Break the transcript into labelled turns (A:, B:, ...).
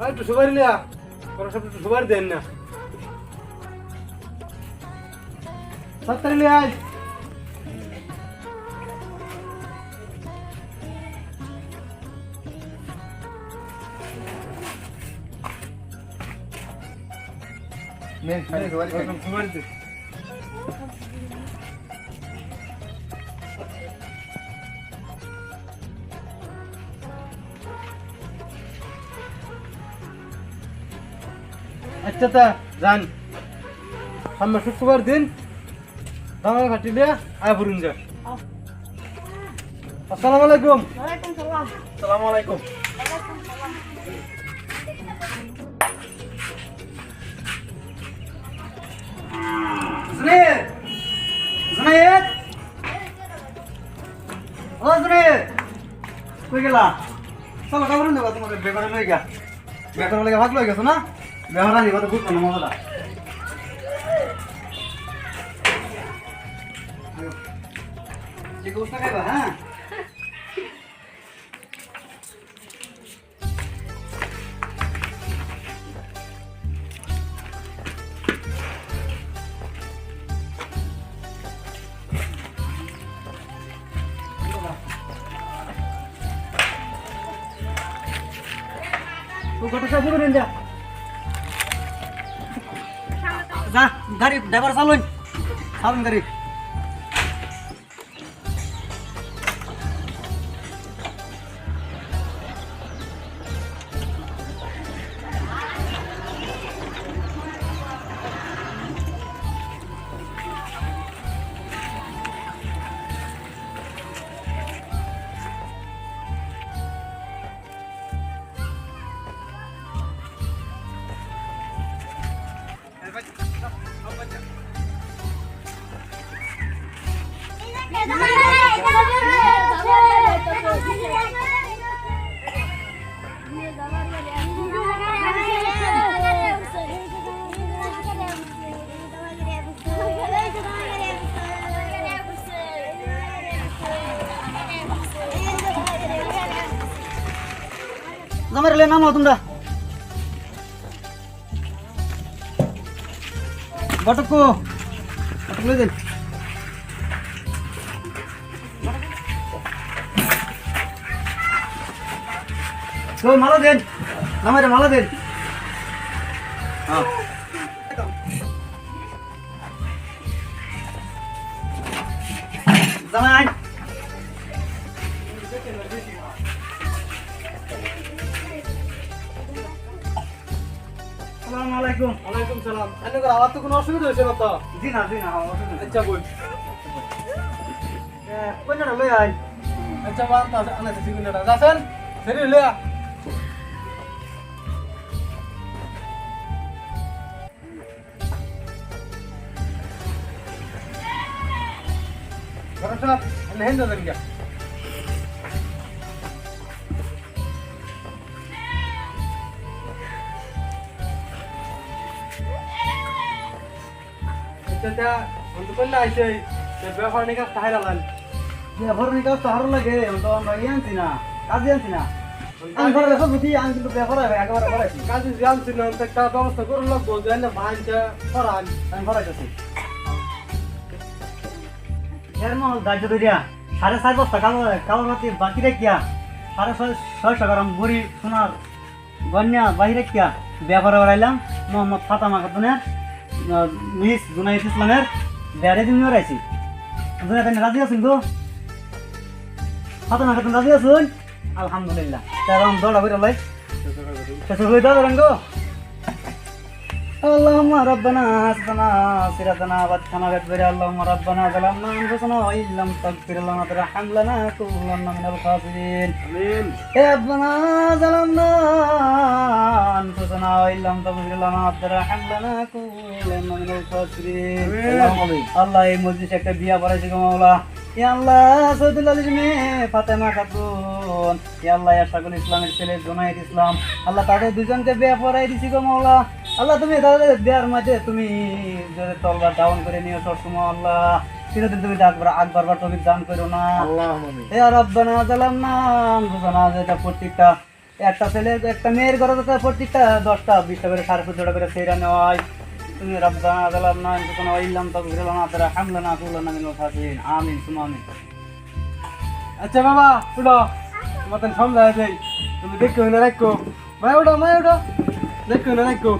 A: আর একটু সুপারি লিয়া। ওরা সব একটু সুপারি দেন না। সত্তরি লিয়া
B: সুপারি
A: দে। আচ্ছা তা যান সামনে শুক্রবার দিন দামাল খাটিলে আয় ফুরুন যা। আসসালামু আলাইকুম। আসসালামু আলাইকুম
B: কই গেলা? চলো কাপড় নেবা তোমাকে বেকারে লই গা বেকার লাগে ভাগ লই গেছো না? বেহারা নি কত বুঝছ না মজাটা ঠিক উস্তা খাইবা হ্যাঁ তো গোটা সব করে যা গাড়ি ড্রাইভার চালুন। চালুন গাড়ি। জমার লে নামো তোমরা। বটকু বটক দেন তো মালা দেন। নামারে মালা দেন। হ্যাঁ। জামাই। আসসালামু আলাইকুম।
A: ওয়ালাইকুম সালাম। এনে করে আমার তো কোনো অসুবিধা হয়েছে না তো
B: জি না জি না
A: আচ্ছা বল।
B: কোন জায়গা লই আই
A: আচ্ছা বান তো আনা তো ঠিক না যাছেন সেরি লিয়া গরম এনে হেন দেন গিয়া আচ্ছা তা অন্ত করলে আইছে। তে ব্যাপার নিকা তাহিরা লাল
B: ব্যাপার নিকা সাহার লাগে। তো আমরা ইয়ানছি না। কাজে আনছি না। বুঝি কিন্তু একেবারে করাইছি
A: কাজে জানছি না একটা ব্যবস্থা করে লাগবো যেন ভাইটা করান
B: আমি করাইতেছি এর মহল দাহ্য দিয়া সাড়ে চার বস্তা কালো কালো রাতি বাকি রেখিয়া সাড়ে ছয় ছয়শো গ্রাম বুড়ি সোনার গন্যা বাহিরে কিয়া ব্যাপারে বেড়াইলাম মোহাম্মদ ফাতামা খাতুনের মিস জুনাইদ ইসলামের বেড়ে দিন বেড়াইছি জুনাইদ রাজি আছেন তো ফাতামা খাতুন রাজি আছেন? আলহামদুলিল্লাহ। তাহলে দৌড়া করে লাই শেষ হয়ে দাও রঙ্গ। اللهم ربنا اسقنا صراطنا واتقنا واغفر اللهم ربنا ظلمنا انفسنا وان لم تغفر لنا وترحم لنا لنكونن من الخاسرين
A: আমিন
B: يا ربنا ظلمنا انفسنا وان لم تغفر لنا وترحم لنا لنكونن من الخاسرين
A: آمين.
B: আল্লাহ এই মসজিদে একটা বিয়া পড়াইছে গো মাওলা ইয়া আল্লাহ সৌদুল আলীর মেয়ে ফাতেমা খাতুন ইয়া আল্লাহ ইয়াসাকুল ইসলামের ছেলে জুনাইদ ইসলাম আল্লাহ তাদের দুজনকে বিয়া পড়াই দিছি গো মাওলা আল্লাহ তুমি তাদের দেওয়ার মাঝে তুমি যদি তলবার ডাউন করে নিও সবসময় আল্লাহ। চিরদিন তুমি আকবার আকবার টপিক দান করো না। এ রব্বানা জালামনা আনফুসানা যেটা প্রত্যেকটা একটা ছেলে একটা মেয়ের ঘরে তো প্রত্যেকটা দশটা বিশটা করে সাড়ে চোদ্দটা করে সেইরা নেওয়া হয় তুমি রব্বানা যালামনা আনফুসানা ওয়া ইল্লাম তাগফির লানা তারা হামলানা কুল্লানা মিনাল খাসিরিন। আমিন সুমা আমিন।
A: আচ্ছা বাবা উঠো। তোমার তো সমঝায় দেই তুমি দেখো না রাখো। মায় উঠো মায় উঠো। দেখো না রাখো।